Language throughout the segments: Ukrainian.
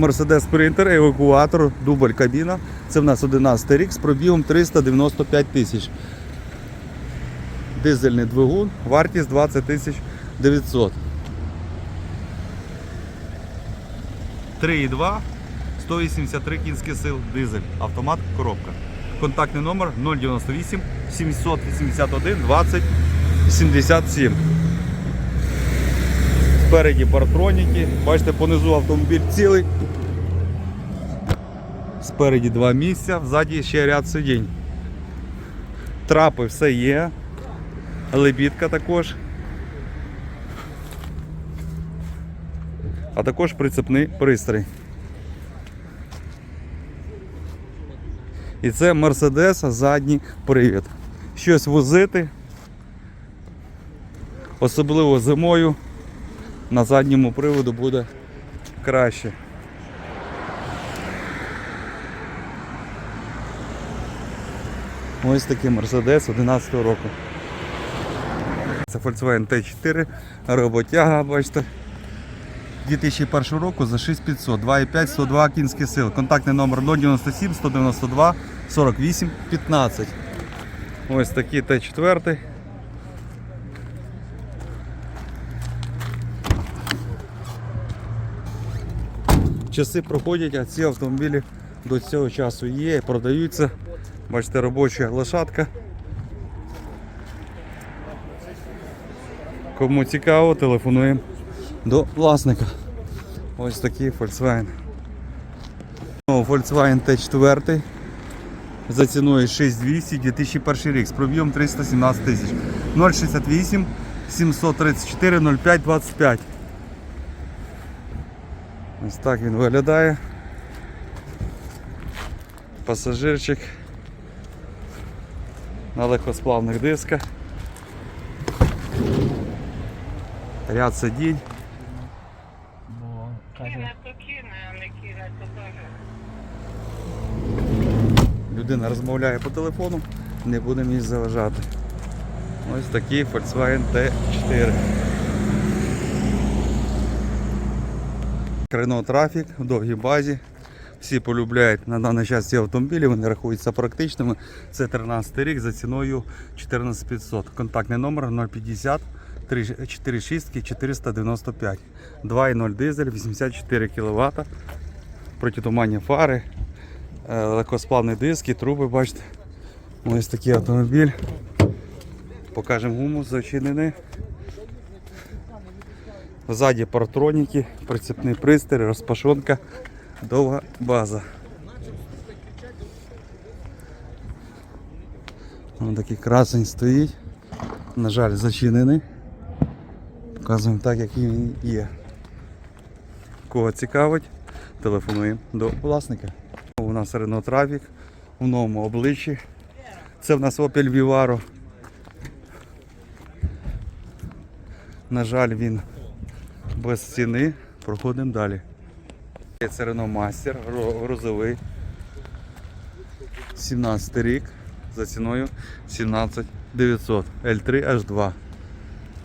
Mercedes Sprinter, евакуатор, дубль кабіна. Це в нас 11 рік з пробігом 395 тисяч. Дизельний двигун, вартість 20 тисяч 900. 3,2, 183 кінські сил, дизель, автомат, коробка. Контактний номер 098 781 20 77. Спереді партроніки. Бачите, понизу автомобіль цілий. Спереді два місця, ззаді ще ряд сидінь. Трапи все є. Лебідка також. А також прицепний пристрій. І це Mercedes задній привід. Щось возити, особливо зимою, на задньому приводу буде краще. Ось такий Mercedes 11 року. Це Volkswagen T4, роботяга, бачите. 2001 року за 6500, 2,5, 102 кінські сил. Контактний номер 097 192 48 15. Ось такий Т4. Часи проходять, а ці автомобілі до цього часу є і продаються. Бачите, робоча лошадка. Кому цікаво, телефонуємо до власника. Ось такий Volkswagen. Ну, Volkswagen T4 за ціною 6200 2001 рік з проб'єм 317 тисяч. 068 734 05 25. Ось так він виглядає. Пасажирчик на легкосплавних дисках. Ряд сидінь. Бо то кіне, а не кіра то каже. Людина розмовляє по телефону, не будемо їй заважати. Ось такий Volkswagen T4. Renault Traffic в довгій базі. Всі полюбляють на даний час ці автомобілі, вони рахуються практичними. Це 13 рік за ціною 14500. Контактний номер 050 46 495. 2,0 дизель, 84 кВт. Протитуманні фари, е, легкосплавні диски, труби, бачите. Ось такий автомобіль. Покажемо гуму зачинений. Ззаді партроніки, прицепний пристрій, розпашонка, довга база. Ось такий красень стоїть. На жаль, зачинений. Показуємо так, як він є. Кого цікавить, телефонуємо до власника. У нас Renault Trafic в новому обличчі. Це в нас Opel Vivaro. На жаль, він без ціни. Проходимо далі. Це Renault грузовий. 17 рік за ціною 17 900 L3 H2.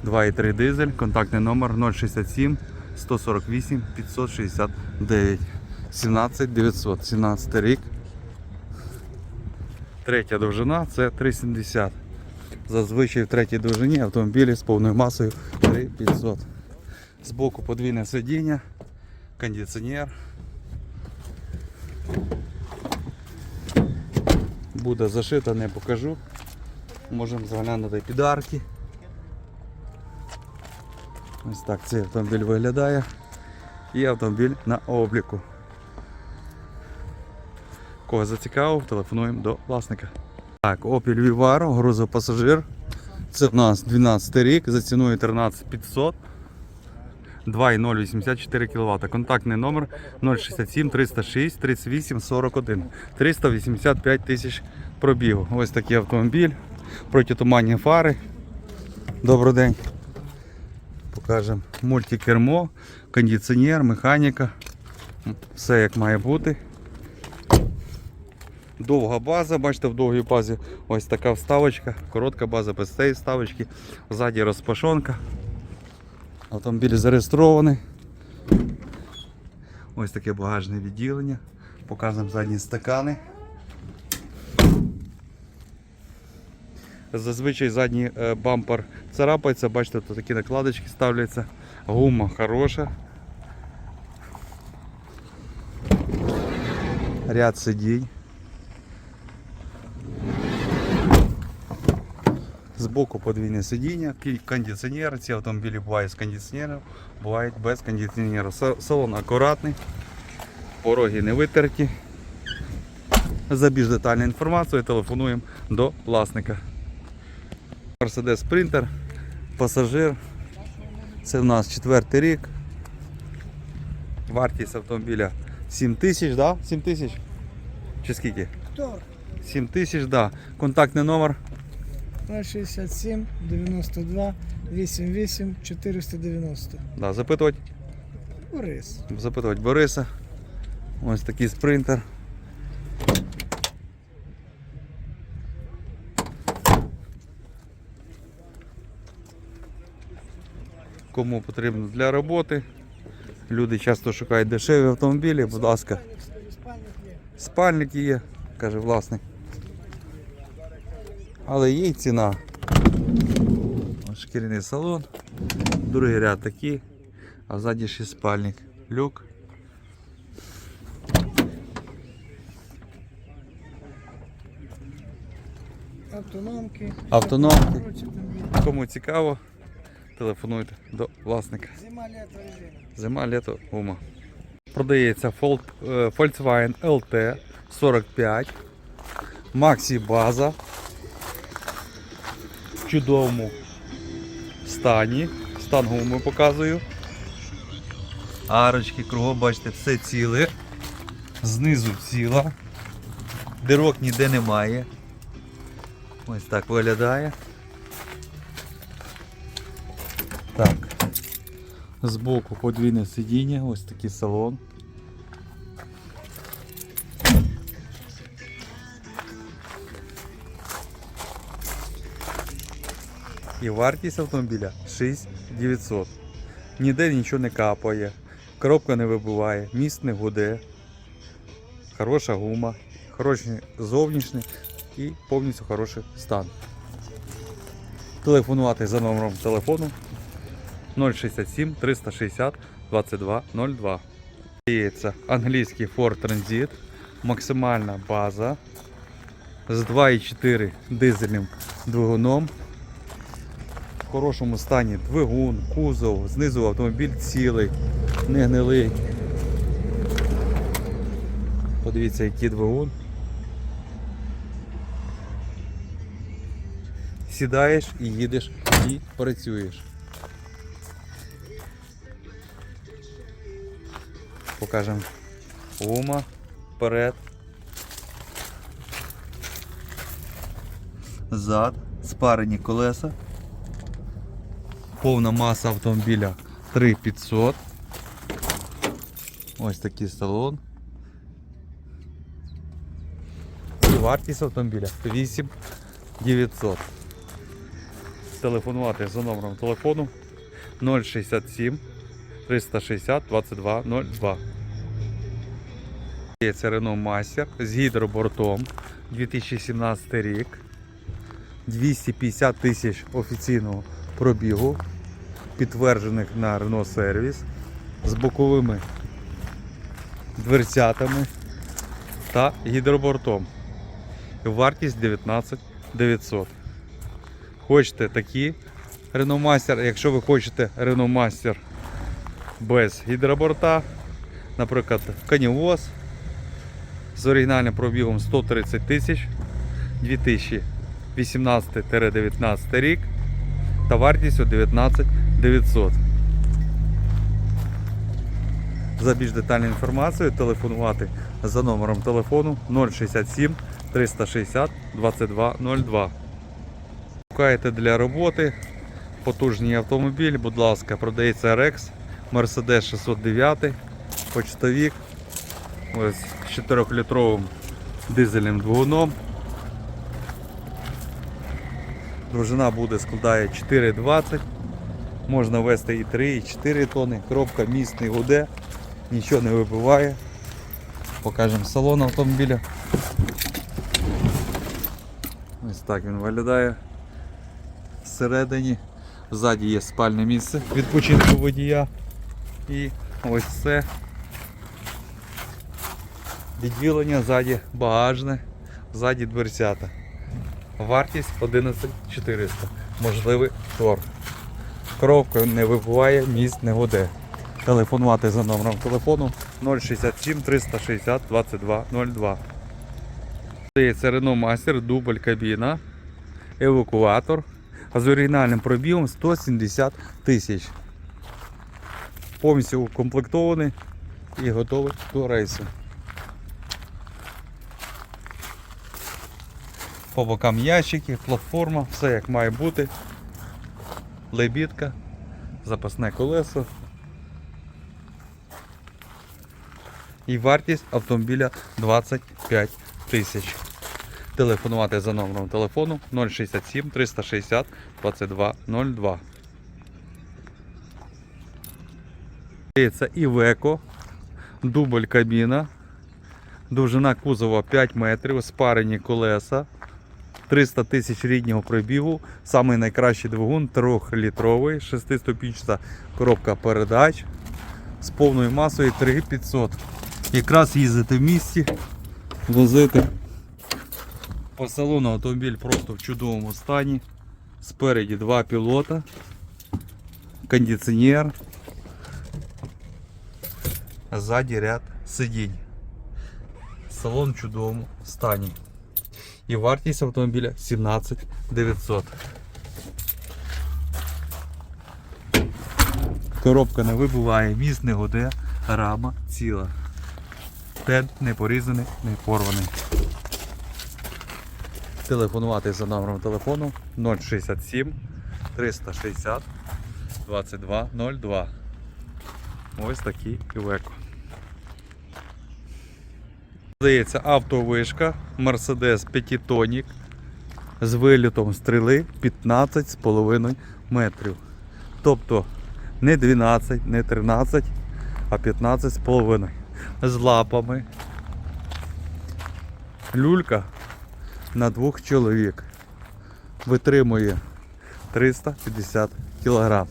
2,3 дизель, контактний номер 067 148 569 17 900, 17 рік. Третя довжина це 370. Зазвичай в третій довжині автомобілі з повною масою 3500. Збоку подвійне сидіння, кондиціонер. Буде зашито, не покажу. Можемо заглянути під арки. Ось так цей автомобіль виглядає. І автомобіль на обліку. Кого зацікавив, телефонуємо до власника. Так, Opel Vivaro, грузопасажир. Це в нас 12 рік, за ціною 13500. 2,084 кВт. Контактний номер 067 306 38 41. 385 тисяч пробігу. Ось такий автомобіль. Протитуманні фари. Добрий день. Покажемо мультикермо, кондиціонер, механіка. Все як має бути. Довга база, бачите, в довгій базі ось така вставочка, коротка база без цієї вставочки, ззаді розпашонка. Автомобіль зареєстрований. Ось таке багажне відділення. Показуємо задні стакани. Зазвичай задній е, бампер царапається, бачите, тут такі накладочки ставляться. Гума хороша. Ряд сидінь. Збоку подвійне сидіння, кондиціонер. Ці автомобілі бувають з кондиціонером, бувають без кондиціонера. Салон акуратний, пороги не витерті. За більш детальну інформацію телефонуємо до власника. Mercedes Sprinter, пасажир. Це в нас четвертий рік. Вартість автомобіля 7 тисяч, да? 7 тисяч? Чи скільки? 7 тисяч, да. Контактний номер 067 92 88 490. Да, запитувати, Борис. запитувати Бориса. Ось такий спринтер. Кому потрібно для роботи. Люди часто шукають дешеві автомобілі, будь ласка. Спальники є, каже власник. Але є й ціна. Шкіряний салон. Другий ряд такий, а ззаді ще спальник. Люк. Автономки. Автономки. Кому цікаво, телефонуйте до власника. Зима, літо. Зима, літо, гума. Продається е, Volkswagen LT 45. Максі база. Чудовому стані. Стан гуми показую. Арочки, кругом, бачите, все ціле. Знизу ціла. Дирок ніде немає. Ось так виглядає. Так. Збоку подвійне сидіння, ось такий салон. І вартість автомобіля 6900. Ніде нічого не капає, коробка не вибиває, міст не гуде, хороша гума, хороший зовнішній і повністю хороший стан. Телефонувати за номером телефону 067 360 2202. Дається англійський Ford Transit, максимальна база з 2,4 дизельним двигуном. В хорошому стані двигун, кузов, знизу автомобіль цілий, не гнилий. Подивіться, який двигун. Сідаєш і їдеш і працюєш. Покажемо ума вперед. Зад, спарені колеса. Повна маса автомобіля 3500. Ось такий салон. І вартість автомобіля 8900. Телефонувати за номером телефону 067 360 2202. Є Це Renault Master з гідробортом 2017 рік. 250 тисяч офіційного пробігу, підтверджених на Renault сервіс з боковими дверцятами та гідробортом. Вартість 19 900. Хочете такі Renault Master, якщо ви хочете Renault Master без гідроборта, наприклад, канівоз з оригінальним пробігом 130 тисяч 2018-19 рік та вартістю 19 900. За більш детальною інформацією телефонувати за номером телефону 067 360 2202. Шукаєте для роботи потужний автомобіль, будь ласка, продається Rex, Mercedes 609, почтовік з 4-літровим дизельним двигуном. Довжина буде складає 4,20. Можна вести і 3, і 4 тони. Коробка міст не гуде. нічого не вибиває. Покажемо салон автомобіля. Ось так він виглядає. Всередині. Ззаді є спальне місце відпочинку водія. І ось це. Відділення ззаді багажне, ззаді дверцята. Вартість 11400. Можливий торг. Коробка не вибуває, міст не гуде. Телефонувати за номером телефону 067 360 22 02. Це Renault Master, дубль кабіна, евакуатор з оригінальним пробігом 170 тисяч. Повністю укомплектований і готовий до рейсу. По бокам ящики, платформа, все як має бути. Лебідка, запасне колесо. І вартість автомобіля 25 тисяч. Телефонувати за номером телефону 067 360 22 02. Це Івеко, дубль кабіна, довжина кузова 5 метрів, спарені колеса, 300 тисяч ріднього пробігу, самий найкращий двигун 3-літровий, 6-ступінчата коробка передач з повною масою 3500. Якраз їздити в місті, возити. По салону автомобіль просто в чудовому стані. Спереді два пілота, кондиціонер, ззаді ряд сидінь. Салон в чудовому стані. І вартість автомобіля 17 900. Коробка не вибуває, міст не гуде, рама ціла. Тент не порізаний, не порваний. Телефонувати за номером телефону 067 360 22 02. Ось такий Івеко. Здається, автовишка Mercedes Petitonic з вилітом стріли 15,5 метрів. Тобто не 12, не 13, а 15,5 з лапами. Люлька на двох чоловік. Витримує 350 кг.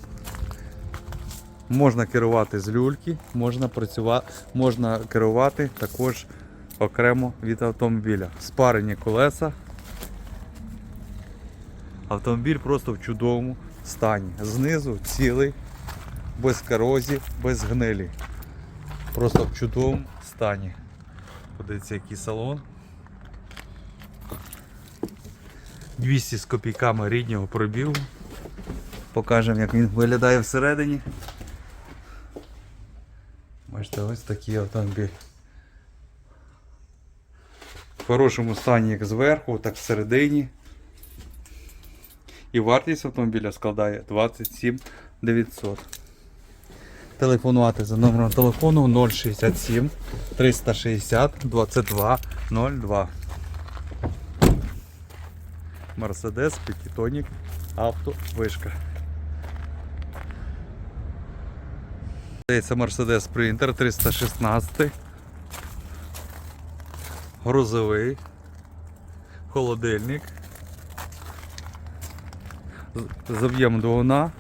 Можна керувати з люльки, можна працювати, можна керувати також окремо від автомобіля. Спарені колеса. Автомобіль просто в чудовому стані. Знизу цілий, без корозії, без гнилі. Просто в чудовому стані. Подивіться, який салон. 200 з копійками ріднього пробігу. Покажемо, як він виглядає всередині. Бачите, ось такий автомобіль. В хорошому стані як зверху, так всередині. І вартість автомобіля складає 27 900. Телефонувати за номером телефону 067 360 22 02. Мерседес, Петитонік, авто, вишка. Здається, Мерседес Спринтер 316. Грузовий. Холодильник. З об'ємом двигуна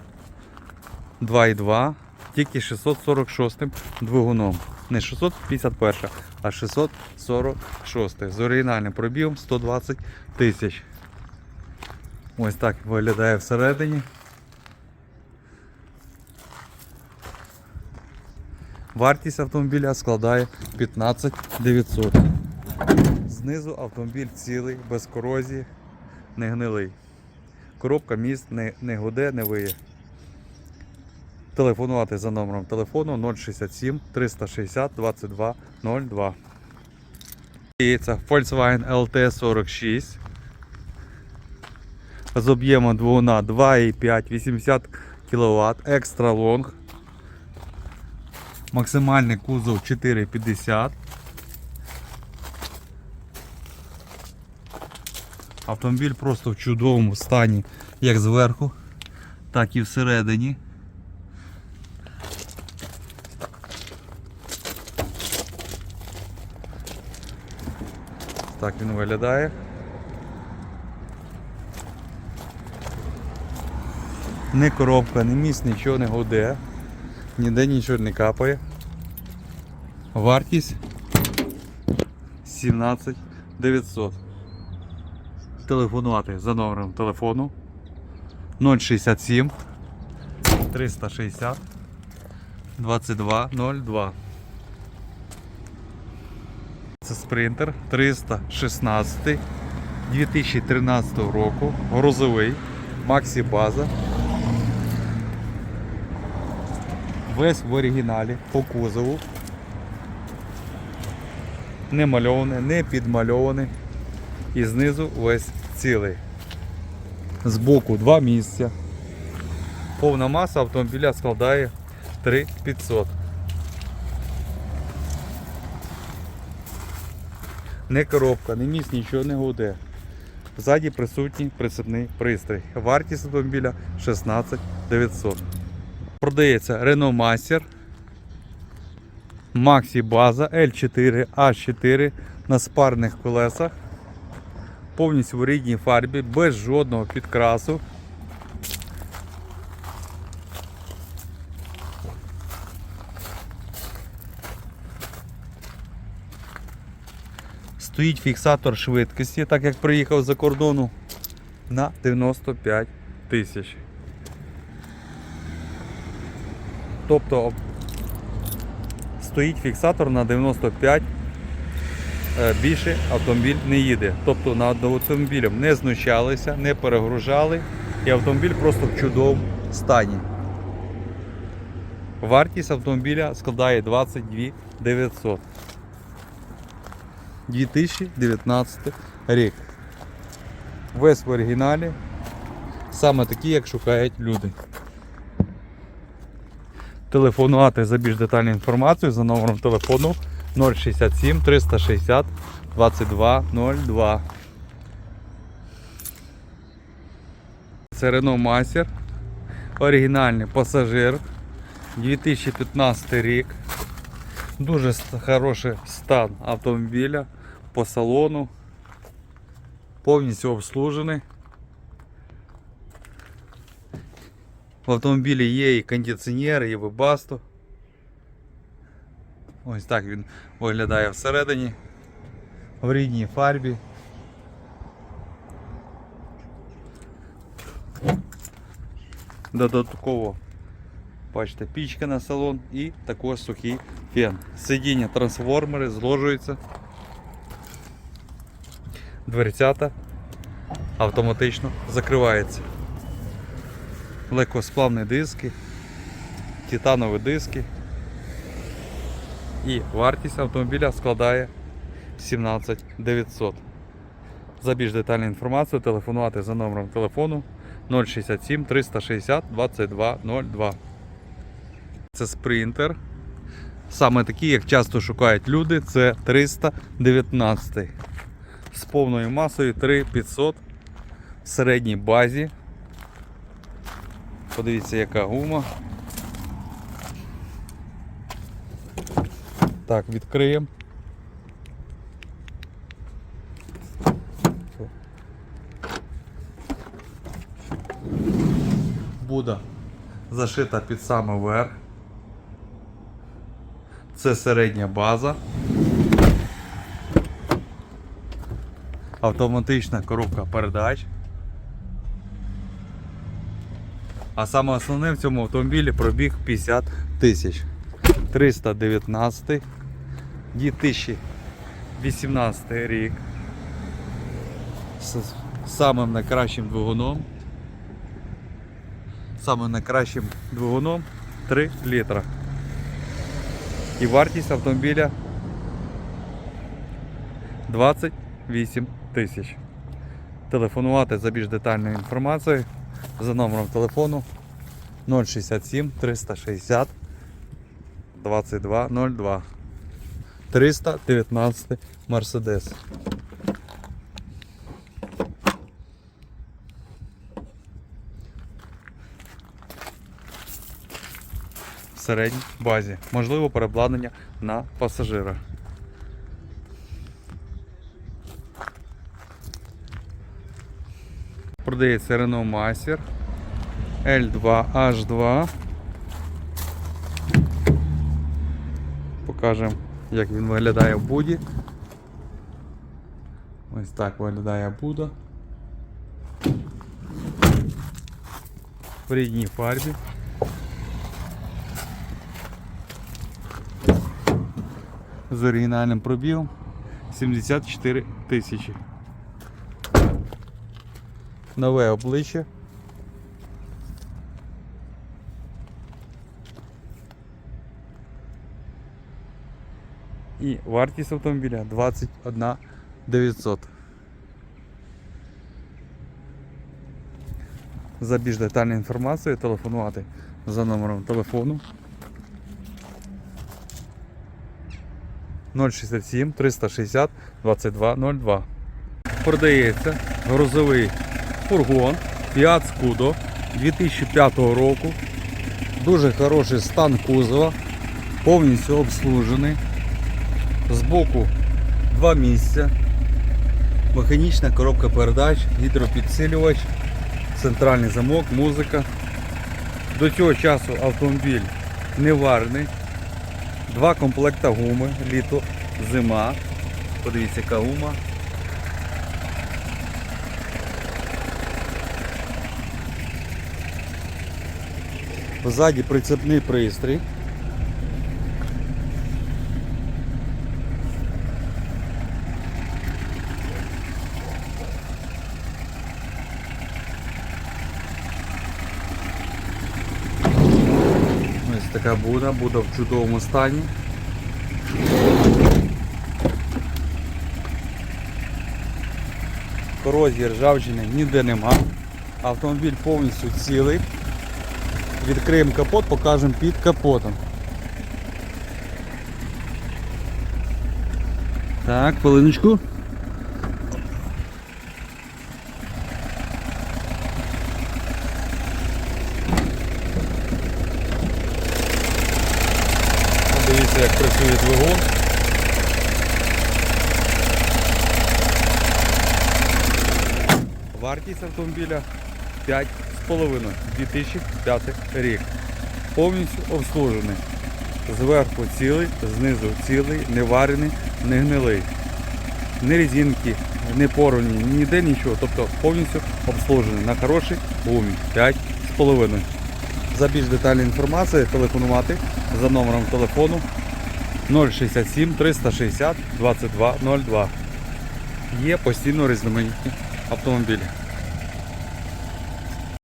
2,2. Тільки 646 двигуном. Не 651, а 646. З оригінальним пробігом 120 тисяч. Ось так виглядає всередині. Вартість автомобіля складає 15 900. Знизу автомобіль цілий, без корозії, не гнилий. Коробка міст не, не гуде, не виє. Телефонувати за номером телефону 067 360 22 02. І це Volkswagen LT46 з об'ємом двигуна 2,5 80 кВт, екстра лонг. Максимальний кузов 4,50. Автомобіль просто в чудовому стані, як зверху, так і всередині. Так він виглядає. Не коробка, ні місць, нічого не годе, ніде нічого не капає. Вартість 17 900. Телефонувати за номером телефону 067 360 2202. Це спринтер 316 2013 року. Грузовий. Максі база. Весь в оригіналі по кузову. Не мальований, не підмальований. І знизу весь цілий. Збоку два місця. Повна маса автомобіля складає 3500. Не коробка, не міст, нічого не гуде. Ззаді присутній прицепний пристрій. Вартість автомобіля 16 900. Продається Renault Master. Maxi база L4 H4 на спарних колесах. Повністю в рідній фарбі, без жодного підкрасу. Стоїть фіксатор швидкості, так як приїхав за кордону, на 95 тисяч. Тобто стоїть фіксатор на 95 е, більше автомобіль не їде. Тобто над автомобілем не знущалися, не перегружали і автомобіль просто в чудовому стані. Вартість автомобіля складає 22 900. 2019 рік. Весь в оригіналі. Саме такі, як шукають люди. Телефонувати за більш детальну інформацію за номером телефону 067 360 2202. Це Renault Master. Оригінальний пасажир. 2015 рік. Дуже хороший стан автомобіля по салону. Повністю обслужений. В автомобілі є і кондиціонер, і вебасто. Ось так він виглядає всередині. В рідній фарбі. Додатково Бачите, пічка на салон і також сухий фен. Сидіння трансформери зложуються. Дверцята автоматично закривається. Легкосплавні диски, титанові диски. І вартість автомобіля складає 17 900. За більш детальну інформацію телефонувати за номером телефону 067 360 2202. Це спринтер. Саме такий, як часто шукають люди, це 319 з повною масою 3500 в середній базі. Подивіться, яка гума. Так, відкриємо. Буде зашита під самий верх. Це середня база. Автоматична коробка передач. А саме основне в цьому автомобілі пробіг 50 тисяч. 319 2018 рік. З самим найкращим двигуном. Самим найкращим двигуном 3 літра. І вартість автомобіля 28 тисяч. Телефонувати за більш детальною інформацією за номером телефону 067 360 2202 319 Mercedes. В середній базі. Можливо перебладнання на пасажира. Продається Рено Master L2H2. Покажемо як він виглядає в буді. Ось так виглядає Буда. В рідній фарбі. З оригінальним пробігом 74 тисячі. Нове обличчя. І вартість автомобіля 21 900. За більш детальною інформацією телефонувати за номером телефону 067 360 2202. Продається грузовий фургон Fiat Scudo 2005 року. Дуже хороший стан кузова, повністю обслужений. Збоку два місця, механічна коробка передач, гідропідсилювач, центральний замок, музика. До цього часу автомобіль не варений. Два комплекта гуми, літо, зима. Подивіться, яка гума. Ззаді прицепний пристрій. Ось така буда, буда в чудовому стані. Корозії ржавчини ніде нема. Автомобіль повністю цілий. Відкриємо капот, покажемо під капотом. Так, хвилиночку. Дивіться, як працює двигун. Вартість автомобіля 5,5 2005 рік. Повністю обслужений. Зверху цілий, знизу цілий, не варений, не гнилий. Не резинки, не порвані, ніде нічого. Тобто повністю обслужений на хорошій гумі 5,5. За більш детальну інформацію телефонувати за номером телефону 067 360 2202. Є постійно різноманітні автомобілі.